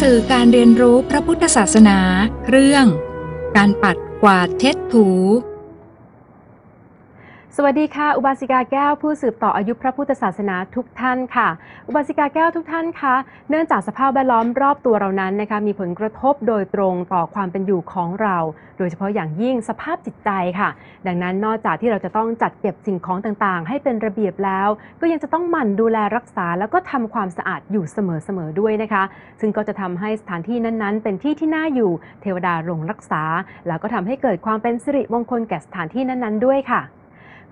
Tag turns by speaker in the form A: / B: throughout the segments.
A: สื่อการเรียนรู้พระพุทธศาสนา เรื่อง การปัดกวาดเท็ดถู
B: สวัสดีค่ะ อุบาสิกาแก้วผู้สืบต่ออายุพระพุทธศาสนาทุกท่านค่ะ อุบาสิกาแก้วทุกท่านคะเนื่องจากสภาพแวดล้อมรอบตัวเรานั้นนะคะมีผลกระทบโดยตรงต่อความเป็นอยู่ของเรา โดยเฉพาะอย่างยิ่งสภาพจิตใจค่ะ ดังนั้นนอกจากที่เราจะต้องจัดเก็บสิ่งของต่างๆ ให้เป็นระเบียบแล้ว ก็ยังจะต้องหมั่นดูแลรักษาแล้วก็ทำความสะอาดอยู่เสมอๆด้วยนะคะ ซึ่งก็จะทำให้สถานที่นั้นๆ เป็นที่ที่น่าอยู่เทวดาลงรักษา แล้วก็ทำให้เกิดความเป็นสิริมงคลแก่สถานที่นั้นๆ ด้วยค่ะ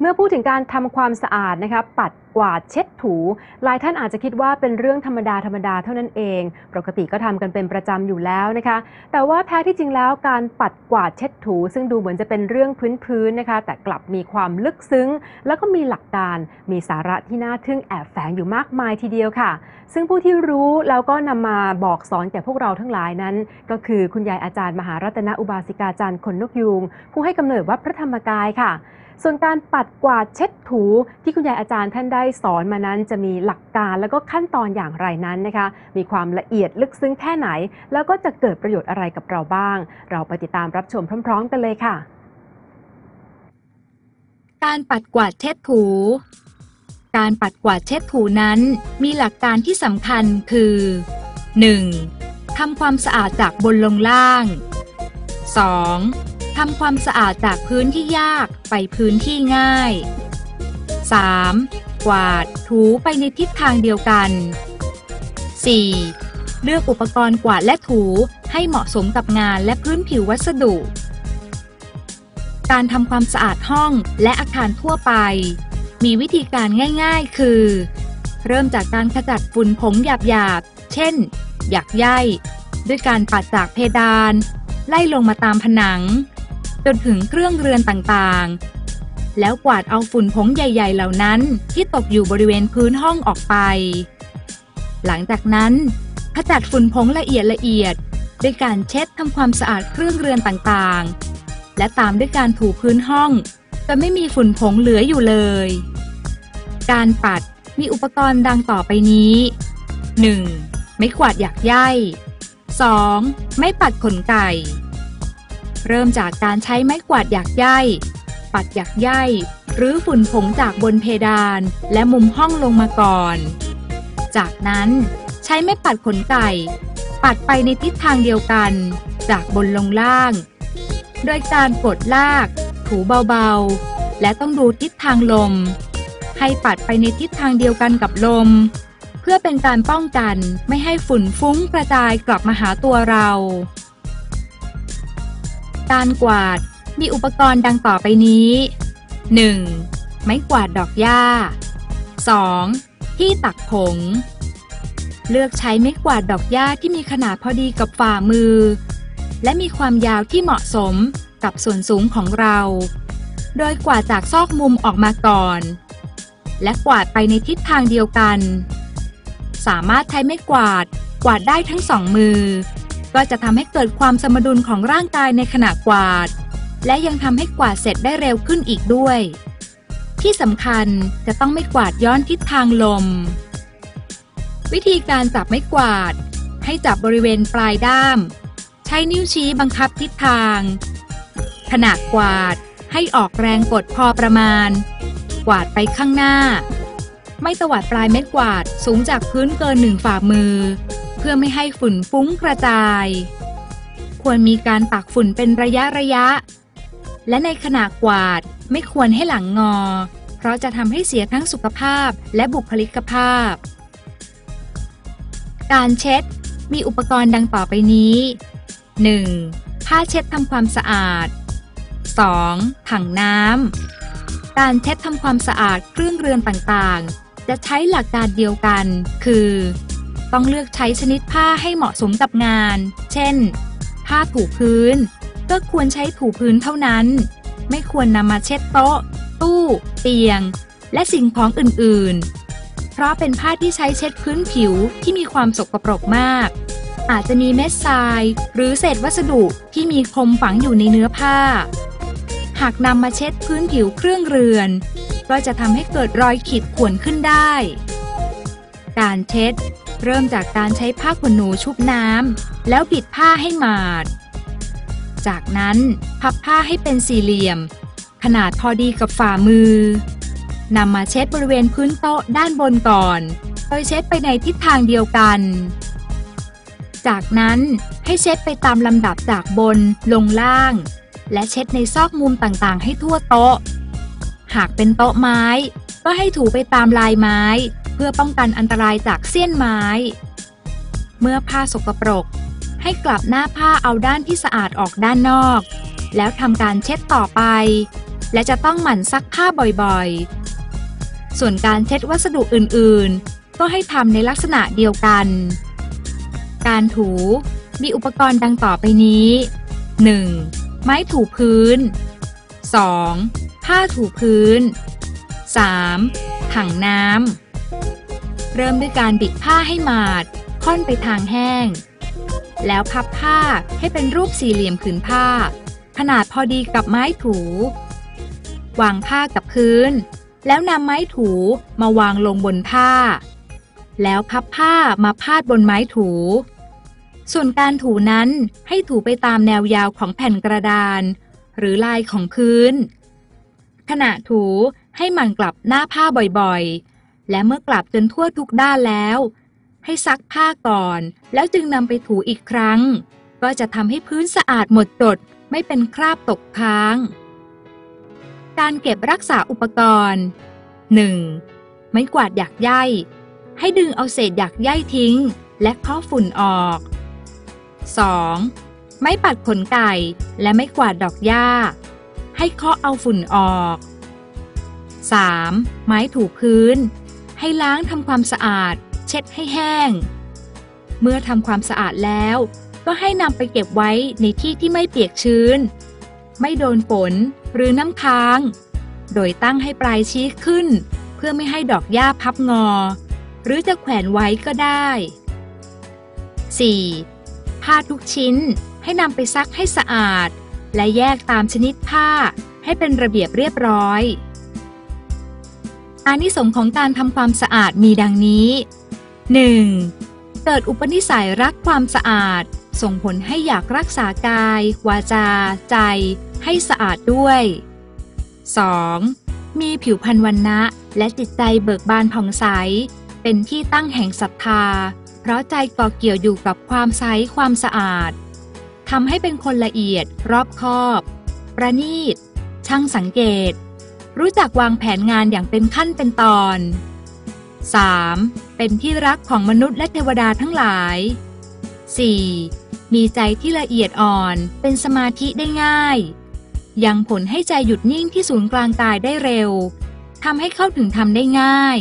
B: เมื่อพูดถึงการทำความสะอาดนะคะปัดกวาดเช็ดถู หลายท่านอาจจะคิดว่าเป็นเรื่องธรรมดาธรรมดาเท่านั้นเอง ปกติก็ทำกันเป็นประจำอยู่แล้วนะคะ แต่ว่าแท้ที่จริงแล้วการปัดกวาดเช็ดถู ซึ่งดูเหมือนจะเป็นเรื่องพื้นๆนะคะ แต่กลับมีความลึกซึ้ง แล้วก็มีหลักการมีสาระที่น่าทึ่งแอบแฝงอยู่มากมายทีเดียวค่ะ ซึ่งผู้ที่รู้แล้วก็นำมาบอกสอนแก่พวกเราทั้งหลายนั้น ก็คือคุณยายอาจารย์มหารัตนอุบาสิกาจารย์คนนกยูงผู้ให้กำเนิดวัดพระธรรมกายค่ะ ส่วนการปัดกวาดเช็ดถูที่คุณยายอาจารย์ท่านได้สอนมานั้นจะมีหลักการแล้วก็ขั้นตอนอย่างไรนั้นนะคะ มีความละเอียดลึกซึ้งแค่ไหน แล้วก็จะเกิดประโยชน์อะไรกับเราบ้าง เราไปติดตามรับชมพร้อม ๆ กันเลยค่ะ
A: การปัดกวาดเช็ดถู การปัดกวาดเช็ดถูนั้น มีหลักการที่สำคัญคือ 1. ทำความสะอาดจากบนลงล่าง 2. ทำความสะอาดจากพื้นที่ยากไปพื้นที่ง่าย 3. กวาดถูไปในทิศทางเดียวกัน 4. เลือกอุปกรณ์กวาดและถูให้เหมาะสมกับงานและพื้นผิววัสดุ การทำความสะอาดห้องและอาคารทั่วไป มีวิธีการง่าย ๆ คือ เริ่มจากการขจัดฝุ่นผงหยาบๆ เช่น หยักใยด้วยการปัดจากเพดาน ไล่ลงมาตามผนัง จนถึงเครื่องเรือนต่างๆ แล้วกวาดเอาฝุ่นผงใหญ่ ๆ เหล่านั้นที่ตกอยู่บริเวณพื้นห้องออกไป หลังจากนั้นขจัดฝุ่นผงละเอียดละเอียดด้วยการเช็ดทำความสะอาดเครื่องเรือนต่างๆ และตามด้วยการถูพื้นห้องจนไม่มีฝุ่นผงเหลืออยู่เลย การปัดมีอุปกรณ์ดังต่อไปนี้ 1. ไม้กวาดหยักใย 2. ไม้ปัดขนไก่ เริ่มจากการใช้ไม้กวาดหยักใยปัดหยักใยหรือฝุ่นผงจากบนเพดานและมุมห้องลงมาก่อน จากนั้นใช้ไม้ปัดขนไก่ ปัดไปในทิศทางเดียวกัน จากบนลงล่าง โดยการกดลาก ถูเบาๆ และต้องดูทิศทางลม ให้ปัดไปในทิศทางเดียวกันกับลม เพื่อเป็นการป้องกันไม่ให้ฝุ่นฟุ้งกระจายกลับมาหาตัวเรา การกวาด มีอุปกรณ์ดังต่อไปนี้ 1. ไม้กวาดดอกหญ้า 2. ที่ตักผง เลือกใช้ไม้กวาดดอกหญ้าที่มีขนาดพอดีกับฝ่ามือ และมีความยาวที่เหมาะสมกับส่วนสูงของเรา โดยกวาดจากซอกมุมออกมาก่อน และกวาดไปในทิศทางเดียวกัน สามารถใช้ไม้กวาดกวาดได้ทั้งสองมือ ก็จะทำให้เกิดความสมดุลของร่างกายในขณะกวาด และยังทำให้กวาดเสร็จได้เร็วขึ้นอีกด้วย ที่สำคัญจะต้องไม่กวาดย้อนทิศทางลม วิธีการจับไม้กวาด ให้จับบริเวณปลายด้าม ใช้นิ้วชี้บังคับทิศทาง ขณะกวาดให้ออกแรงกดพอประมาณ กวาดไปข้างหน้า ไม่ตวัดปลายไม้กวาดสูงจากพื้นเกินหนึ่งฝ่ามือ พื่อไม่ให้ฝุ่นฟุ้งกระจาย ควรมีการปักฝุ่นเป็นระยะระยะ และในขณะกวาดไม่ควรให้หลังงอ เพราะจะทำให้เสียทั้งสุขภาพและบุคลิกภาพ การเช็ด มีอุปกรณ์ดังต่อไปนี้ 1. ผ้าเช็ดทำความสะอาด 2. ถังน้ำ การเช็ดทำความสะอาดเครื่องเรือนต่างๆ จะใช้หลักการเดียวกัน คือ ต้องเลือกใช้ชนิดผ้าให้เหมาะสมกับงาน เช่น ผ้าถูพื้น ก็ควรใช้ถูพื้นเท่านั้น ไม่ควรนำมาเช็ดโต๊ะ ตู้ เตียง และสิ่งของอื่นๆ เพราะเป็นผ้าที่ใช้เช็ดพื้นผิวที่มีความสกปรกมาก อาจจะมีเม็ดทราย หรือเศษวัสดุที่มีคมฝังอยู่ในเนื้อผ้า หากนำมาเช็ดพื้นผิวเครื่องเรือน ก็จะทำให้เกิดรอยขีดข่วนขึ้นได้ การเช็ด เริ่มจากการใช้ผ้าขนหนูชุบน้ำแล้วบิดผ้าให้หมาด จากนั้นพับผ้าให้เป็นสี่เหลี่ยม ขนาดพอดีกับฝ่ามือนำมาเช็ดบริเวณพื้นโต๊ะด้านบนก่อน โดยเช็ดไปในทิศทางเดียวกัน จากนั้นให้เช็ดไปตามลำดับจากบนลงล่าง และเช็ดในซอกมุมต่างๆ ให้ทั่วโต๊ะ หากเป็นโต๊ะไม้ ก็ให้ถูไปตามลายไม้ เพื่อป้องกันอันตรายจากเสี้ยนไม้ เมื่อผ้าสกปรก ให้กลับหน้าผ้าเอาด้านที่สะอาดออกด้านนอก แล้วทำการเช็ดต่อไป และจะต้องหมั่นซักผ้าบ่อยๆ ส่วนการเช็ดวัสดุอื่นๆ ก็ให้ทำในลักษณะเดียวกัน การถูมีอุปกรณ์ดังต่อไปนี้ 1. ไม้ถูพื้น 2. ผ้าถูพื้น 3. ถังน้ำ เริ่มด้วยการบิดผ้าให้หมาด ค่อนไปทางแห้ง แล้วพับผ้าให้เป็นรูปสี่เหลี่ยมผืนผ้า ขนาดพอดีกับไม้ถูวางผ้ากับพื้น แล้วนำไม้ถูมาวางลงบนผ้า แล้วพับผ้ามาพาดบนไม้ถู ส่วนการถูนั้นให้ถูไปตามแนวยาวของแผ่นกระดาน หรือลายของพื้น ขณะถูให้มันกลับหน้าผ้าบ่อยๆ และเมื่อกลับจนทั่วทุกด้านแล้ว ให้ซักผ้าก่อน แล้วจึงนำไปถูอีกครั้ง ก็จะทำให้พื้นสะอาดหมดจดไม่เป็นคราบตกค้าง การเก็บรักษาอุปกรณ์ 1. ไม้กวาดหยักใยให้ดึงเอาเศษหยักใยทิ้ง และเคาะฝุ่นออก 2. ไม้ปัดขนไก่และไม้กวาดดอกหญ้า ให้เคาะเอาฝุ่นออก 3. ไม้ถูพื้น ให้ล้างทำความสะอาด เช็ดให้แห้ง เมื่อทำความสะอาดแล้ว ก็ให้นำไปเก็บไว้ในที่ที่ไม่เปียกชื้น ไม่โดนฝนหรือน้ำค้าง โดยตั้งให้ปลายชี้ขึ้น เพื่อไม่ให้ดอกหญ้าพับงอ หรือจะแขวนไว้ก็ได้ 4. ผ้าทุกชิ้นให้นำไปซักให้สะอาด และแยกตามชนิดผ้าให้เป็นระเบียบเรียบร้อย อานิสงส์ของการทำความสะอาดมีดังนี้ 1. เกิดอุปนิสัยรักความสะอาด ส่งผลให้อยากรักษากาย วาจา ใจ ให้สะอาดด้วย 2. มีผิวพรรณวันนะและจิตใจเบิกบานผ่องใส เป็นที่ตั้งแห่งศรัทธา เพราะใจก่อเกี่ยวอยู่กับความใสความสะอาดทำให้เป็นคนละเอียดรอบคอบ ประณีต ช่างสังเกต รู้จักวางแผนงานอย่างเป็นขั้นเป็นตอน 3. เป็นที่รักของมนุษย์และเทวดาทั้งหลาย 4. มีใจที่ละเอียดอ่อน เป็นสมาธิได้ง่าย ยังผลให้ใจหยุดนิ่งที่ศูนย์กลางกายได้เร็วทำให้เข้าถึงธรรมได้ง่าย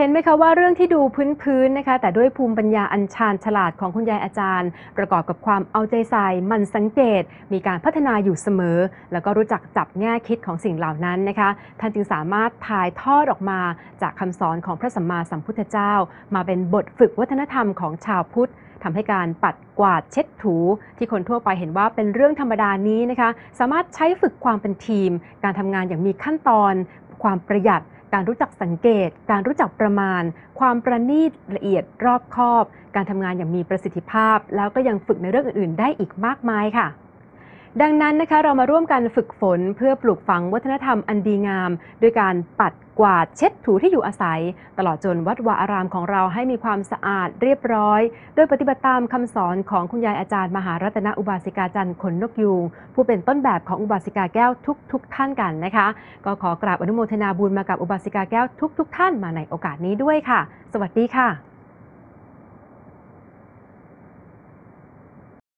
B: เห็นไหมคะว่าเรื่องที่ดูพื้นๆนะคะ แต่ด้วยภูมิปัญญาอันชาญฉลาดของคุณยายอาจารย์ ประกอบกับความเอาใจใส่มันสังเกต มีการพัฒนาอยู่เสมอ แล้วก็รู้จักจับแง่คิดของสิ่งเหล่านั้นนะคะ ท่านจึงสามารถถ่ายทอดออกมาจากคำสอนของพระสัมมาสัมพุทธเจ้า มาเป็นบทฝึกวัฒนธรรมของชาวพุทธทำให้การปัดกวาดเช็ดถู ที่คนทั่วไปเห็นว่าเป็นเรื่องธรรมดานี้นะคะ สามารถใช้ฝึกความเป็นทีม การทำงานอย่างมีขั้นตอน ความประหยัด การรู้จักสังเกต การรู้จักประมาณ ความประณีตละเอียดรอบคอบ การทำงานอย่างมีประสิทธิภาพ แล้วก็ยังฝึกในเรื่องอื่น ๆ ได้อีกมากมายค่ะ ดังนั้นนะคะเรามาร่วมกันฝึกฝนเพื่อปลูกฝังวัฒนธรรมอันดีงาม ด้วยการปัดกวาดเช็ดถูที่อยู่อาศัย ตลอดจนวัดวาอารามของเราให้มีความสะอาดเรียบร้อย โดยปฏิบัติตามคำสอนของคุณยายอาจารย์มหารัตนอุบาสิกาจันทร์ขนนกยูงผู้เป็นต้นแบบของอุบาสิกาแก้วทุกๆทท่านกันนะคะ ก็ขอกราบอนุโมทนาบุญมากับอุบาสิกาแก้วทุกๆทท่านมาในโอกาสนี้ด้วยค่ะ สวัสดีค่ะ